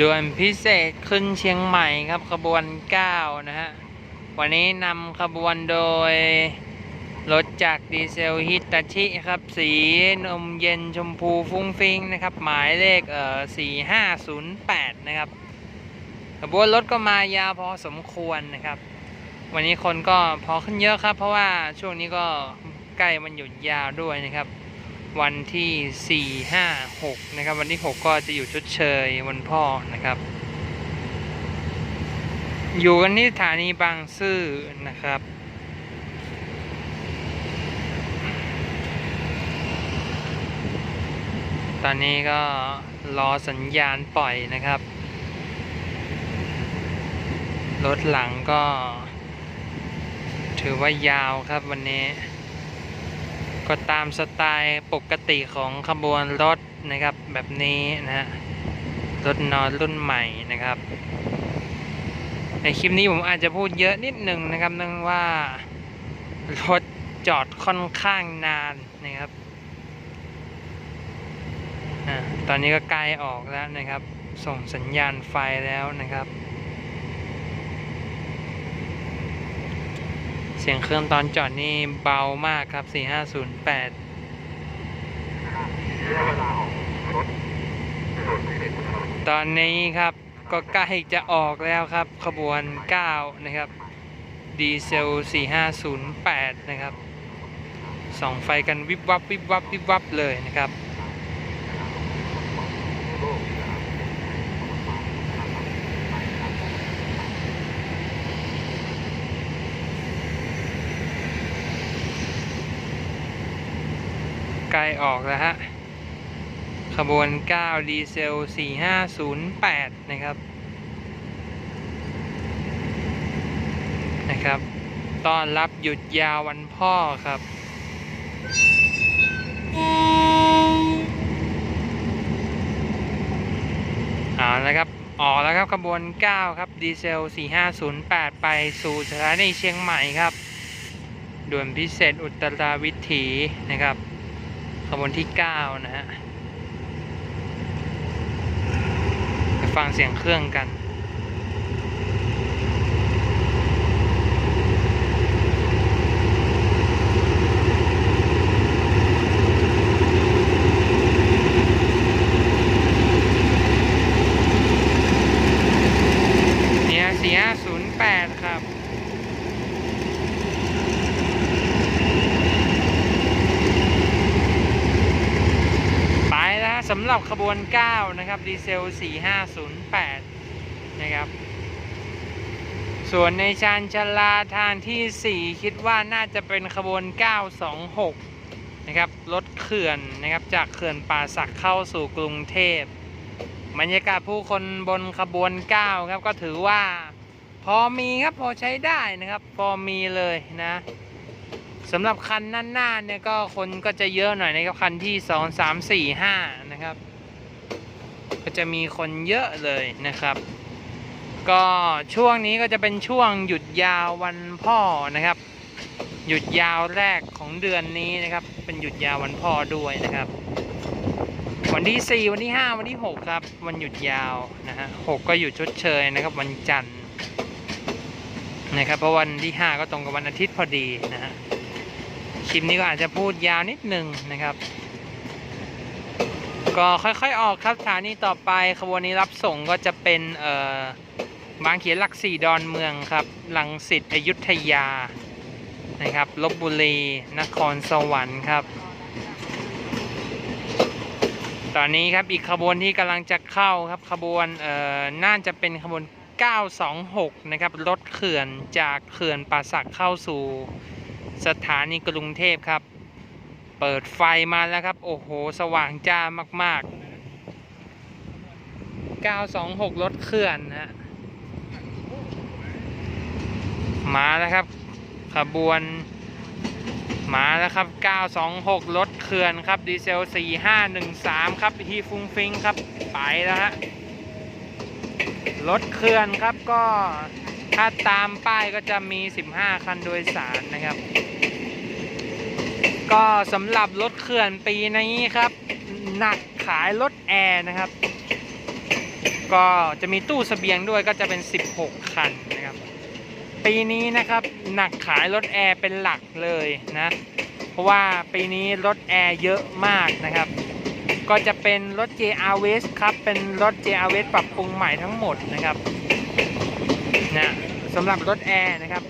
ด่วนพิเศษขึ้นเชียงใหม่ครับขบวน 9 นะฮะ วันนี้นำขบวนโดย รถจากดีเซลฮิตาชิครับ สีนมเย็นชมพูฟุ้งฟิ้งนะครับ หมายเลขเอ่อ4508 นะครับ ขบวนรถก็มายาวพอสมควรนะครับ วันนี้คนก็พอขึ้นเยอะครับ เพราะว่าช่วงนี้ก็ใกล้มันหยุดยาวด้วยนะครับ วันที่ 4 5 6 นะครับ วันที่ 6 ก็จะอยู่ชดเชยวันพ่อนะครับ อยู่กันที่สถานีบางซื่อนะครับ ตอนนี้ก็รอสัญญาณปล่อยนะครับ รถหลังก็ ถือว่ายาวครับวันนี้ ก็ตามสไตล์ปกติของขบวนรถนะครับแบบนี้นะฮะรถนอนรุ่นใหม่นะครับ ในคลิปนี้ผมอาจจะพูดเยอะนิดหนึ่งนะครับเนื่องว่ารถจอดค่อนข้างนานนะครับอ่าตอนนี้ก็ใกล้ออกแล้วนะครับ ส่งสัญญาณไฟแล้วนะครับ สียงเครื่องตอนจอดนี่เบามากครับ 4508 ตอนนี้ครับก็ใกล้จะออกแล้วครับ ขบวน 9 นะครับ ดีเซล 4508 นะครับส่องไฟกันวิบวับวิบวับวิบวับเลยนะครับ ใกล้ออกแล้วฮะ ขบวน 9 ดีเซล 4508 นะครับ นะครับ ต้อนรับหยุดยาววันพ่อครับ เอาละครับ ออกแล้วครับ ขบวน 9 ครับ ดีเซล 4508 ไปสู่สถานีเชียงใหม่ครับด่วนพิเศษอุตราวิถีนะครับ ขบวนที่ 9 นะฮะไปฟังเสียงเครื่องกันเนี่ย4508 ครับ ไปแล้วฮะสำหรับขบวน 9 นะครับ ดีเซล 4508 นะครับ ส่วนในชานชาลาทางที่ 4 คิดว่าน่าจะเป็นขบวน 926 นะครับ รถเขื่อนนะครับ จากเขื่อนป่าสักเข้าสู่กรุงเทพบรรยากาศผู้คนบนขบวน 9 ครับ ก็ถือว่า พอมีครับ พอใช้ได้นะครับ พอมีเลยนะ สำหรับคันหน้าๆเนี่ยก็คนก็จะเยอะหน่อยนะครับคันที่สองสามสี่ห้านะครับ ก็จะมีคนเยอะเลยนะครับ ก็ช่วงนี้ก็จะเป็นช่วงหยุดยาววันพ่อนะครับ หยุดยาวแรกของเดือนนี้นะครับ เป็นหยุดยาววันพ่อด้วยนะครับ วันที่4วันที่5วันที่6ครับ วันหยุดยาวนะฮะ6ก็หยุดชดเชยนะครับ วันจันทร์นะครับเพราะวันที่5ก็ตรงกับวันอาทิตย์พอดีนะฮะ คลิปนี้ก็อาจจะพูดยาวนิดหนึ่งนะครับ ก็ค่อยๆออกครับสถานีต่อไปขบวนนี้รับส่งก็จะเป็นเอ่อบางเขียนหลักสี่ดอนเมืองครับลังสิตอยุธยานะครับลบบุรีนครสวรรค์ครับ ตอนนี้ครับอีกขบวนที่กำลังจะเข้าครับขบวนเอ่อน่าจะเป็นขบวน 926 นะครับรถเขื่อนจากเขื่อนป่าสักเข้าสู่ สถานีกรุงเทพครับ เปิดไฟมาแล้วครับ โอ้โห สว่างจ้ามาก ๆ 926 รถเคลื่อนนะฮะมาแล้วครับ ขบวน มาแล้วครับ 926 รถเคลื่อนครับ ดีเซล 4513 ครับที่ฟุ้งฟิ้งครับ ไปแล้วฮะ รถเคลื่อนครับก็ ถ้าตามป้ายก็จะมี 15 คันโดยสารนะครับ ก็สำหรับรถเขื่อนปีนี้ครับ หนักขายรถแอร์นะครับ ก็จะมีตู้เสบียงด้วยก็จะเป็น 16 คันนะครับ ปีนี้นะครับหนักขายรถแอร์เป็นหลักเลยนะ เพราะว่าปีนี้รถแอร์เยอะมากนะครับก็จะเป็นรถ JR w e s ครับ เป็นรถ JR w e s ปรับปรุงใหม่ทั้งหมดนะครับนะ สำหรับรถแอร์นะครับ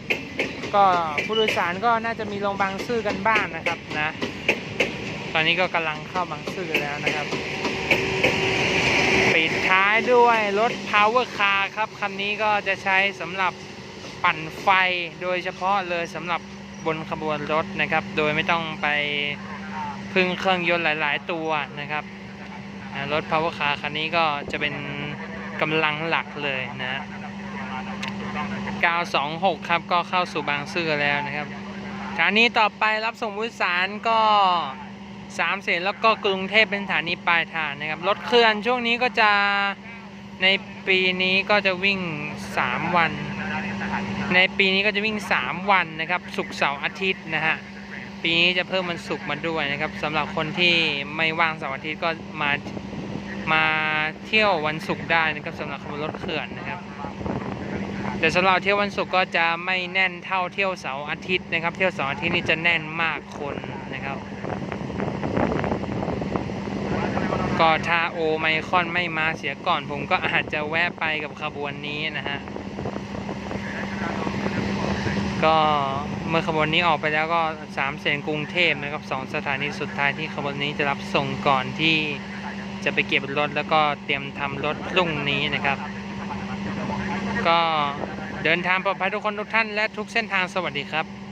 ก็ผู้โดยสารก็น่าจะมีลงบางซื่อกันบ้างนะครับนะ ตอนนี้ก็กำลังเข้าบางซื่อแล้วนะครับ ปิดท้ายด้วยรถ Power Car ครับ คันนี้ก็จะใช้สำหรับปั่นไฟโดยเฉพาะเลยสำหรับบนขบวนรถนะครับ โดยไม่ต้องไปพึ่งเครื่องยนต์หลาย ๆ ตัวนะครับอ่ารถ Power Car คันนี้ก็จะเป็นกำลังหลักเลยนะ 926 ครับก็เข้าสู่บางซื่อแล้วนะครับสถานีต่อไปรับส่งผู้โดยสารก็สามเสนแล้วก็กรุงเทพเป็นสถานีปลายทางนะครับรถเคลื่อนช่วงนี้ก็จะในปีนี้ก็จะวิ่ง 3 วัน ในปีนี้ก็จะวิ่ง 3 วันนะครับศุกร์เสาร์อาทิตย์นะฮะปีนี้จะเพิ่มวันศุกร์มาด้วยนะครับสำหรับคนที่ไม่ว่างเสาร์อาทิตย์ก็มามาเที่ยววันศุกร์ได้นะครับสำหรับขบวนรถเขื่อนนะครับ แต่สำหรับเที่ยววันศุกร์ก็จะไม่แน่นเท่าเที่ยวเสาร์อาทิตย์นะครับ เที่ยวเสาร์อาทิตย์นี่จะแน่นมากคนนะครับ ก็ถ้าโอไมคอนไม่มาเสียก่อน ผมก็อาจจะแวะไปกับขบวนนี้นะฮะก็เมื่อขบวนนี้ออกไปแล้วก็สามเสนกรุงเทพนะครับสองสถานีสุดท้ายที่ขบวนนี้จะรับส่งก่อนที่จะไปเก็บรถแล้วก็เตรียมทำรถรุ่งนี้นะครับ ก็ เดินทางปลอดภัยทุกคนทุกท่านและทุกเส้นทางสวัสดีครับ